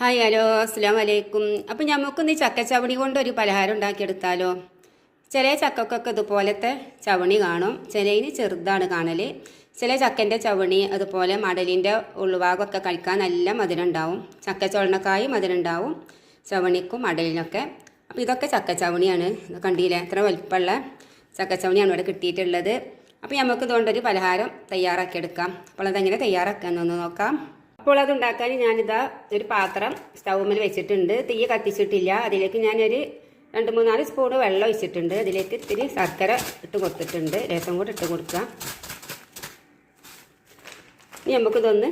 Hi hello അസ്സാം വലൈക്കും അപ്പം നമുക്കൊന്ന് ഈ ചക്കച്ചവണി കൊണ്ട് ഒരു പലഹാരം ഉണ്ടാക്കിയെടുത്താലോ? ചില ചക്കക്കൊക്കെ ഇതുപോലത്തെ ചവണി കാണും. ചിലതിന് ചെറുതാണ് കാണൽ ചില ചക്കന്റെ ചവണി അതുപോലെ മടലിന്റെ ഉള്ളുഭാഗമൊക്കെ കഴിക്കാൻ നല്ല മധുരമുണ്ടാവും. ചക്ക ചുവണക്കായി മധുരമുണ്ടാവും. ചവണിക്കും മടലിനൊക്കെ. അപ്പോൾ ഇതൊക്കെ ചക്ക ചവണിയാണ് കണ്ടില്ലേ? എത്ര വലിപ്പമുള്ള ചക്കച്ചവണിയാണ് ഇവിടെ കിട്ടിയിട്ടുള്ളത്. അപ്പോൾ നമുക്ക് ഇതുകൊണ്ടൊരു പലഹാരം തയ്യാറാക്കിയെടുക്കാം. അപ്പോൾ അതെങ്ങനെ തയ്യാറാക്കാമെന്നൊന്ന് നോക്കാം. അപ്പോൾ അത് ഉണ്ടാക്കാൻ ഞാനിതാ ഒരു പാത്രം സ്റ്റൗമിൽ വെച്ചിട്ടുണ്ട്. തീ കത്തിച്ചിട്ടില്ല. അതിലേക്ക് ഞാനൊരു രണ്ട് മൂന്നാൽ സ്പൂൺ വെള്ളം ഒഴിച്ചിട്ടുണ്ട്. അതിലേക്ക് ഇത്തിരി ശർക്കര ഇട്ട് കൊടുത്തിട്ടുണ്ട്. രസം കൂടെ ഇട്ട് കൊടുക്കാം. ഇനി നമുക്കിതൊന്ന്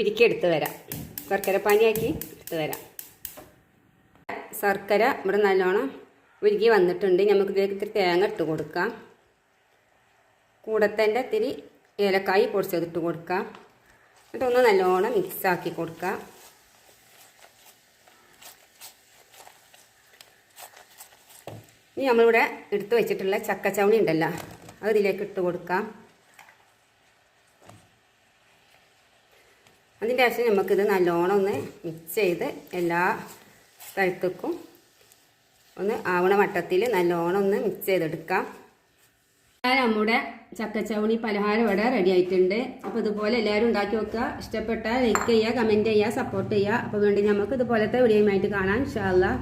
ഉരുക്കി എടുത്ത് വരാം. ശർക്കര പാനിയാക്കി എടുത്ത് വരാം. ശർക്കര ഇവിടെ നല്ലോണം ഉരുകി വന്നിട്ടുണ്ട്. നമുക്കിതിലേക്ക് ഇത്തിരി തേങ്ങ ഇട്ട് കൊടുക്കാം. കൂടത്തേന്റെ ഇത്തിരി ഏലക്കായി പൊടിച്ചതിട്ട് കൊടുക്കാം. എന്നിട്ടൊന്ന് നല്ലോണം മിക്സാക്കി കൊടുക്കാം. ഇനി നമ്മളിവിടെ എടുത്തു വെച്ചിട്ടുള്ള ചക്കച്ചവണി ഉണ്ടല്ലോ അത് ഇതിലേക്ക് ഇട്ട് കൊടുക്കാം. അതിന്റെ ശേഷം നമുക്കിത് നല്ലോണം ഒന്ന് മിക്സ് ചെയ്ത് എല്ലാ സ്ഥലത്തേക്കും ഒന്ന് ആവണ മട്ടത്തിൽ നല്ലോണം ഒന്ന് മിക്സ് ചെയ്തെടുക്കാം. നമ്മുടെ ചക്കച്ചവണി പലഹാരം ഇവിടെ റെഡി ആയിട്ടുണ്ട്. അപ്പോൾ ഇതുപോലെ എല്ലാവരും ഉണ്ടാക്കി വെക്കുക. ഇഷ്ടപ്പെട്ടാൽ ലൈക്ക് ചെയ്യുക കമന്റ് ചെയ്യുക സപ്പോർട്ട് ചെയ്യുക. അപ്പോൾ വേണ്ടി നമുക്ക് ഇതുപോലത്തെ വീഡിയോയുമായിട്ട് കാണാം ഇൻഷാല്ലാ